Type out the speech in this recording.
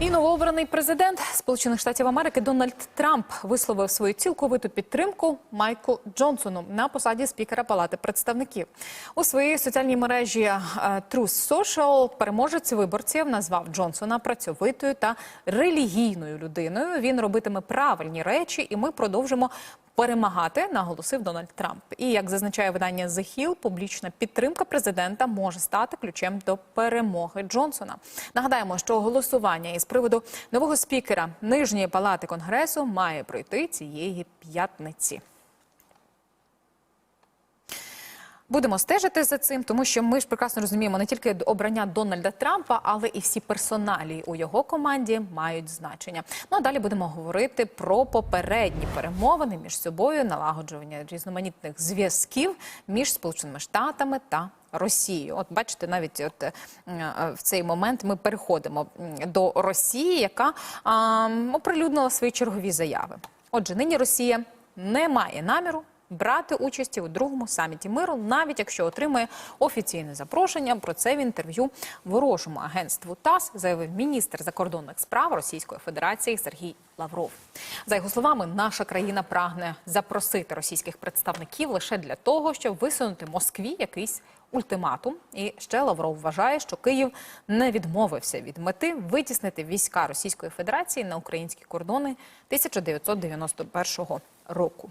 І новообраний президент Сполучених Штатів Америки Дональд Трамп висловив свою цілковиту підтримку Майку Джонсону на посаді спікера Палати представників у своїй соціальній мережі Трус Truth Social переможець виборців назвав Джонсона працьовитою та релігійною людиною. Він робитиме правильні речі, і ми продовжимо перемагати, наголосив Дональд Трамп. І як зазначає видання The Hill, публічна підтримка президента може стати ключем до перемоги Джонсона. Нагадаємо, що голосування із приводу нового спікера нижньої палати конгресу має пройти цієї п'ятниці. Будемо стежити за цим, тому що ми ж прекрасно розуміємо не тільки обрання Дональда Трампа, але і всі персоналії у його команді мають значення. Ну а далі будемо говорити про попередні перемовини між собою, налагоджування різноманітних зв'язків між Сполученими Штатами та Росією. От бачите, навіть от е, в цей момент ми переходимо до Росії, яка а, оприлюднила свої чергові заяви. Отже, нині Росія не має наміру брати участі у другому саміті миру, навіть якщо отримає офіційне запрошення. Про це в інтерв'ю ворожому агентству ТАСС заявив міністр закордонних справ Російської Федерації Сергій Лавров. За його словами, наша країна прагне запросити російських представників лише для того, щоб висунути Москві якийсь ультиматум. І ще Лавров вважає, що Київ не відмовився від мети витіснити війська Російської Федерації на українські кордони 1991 року.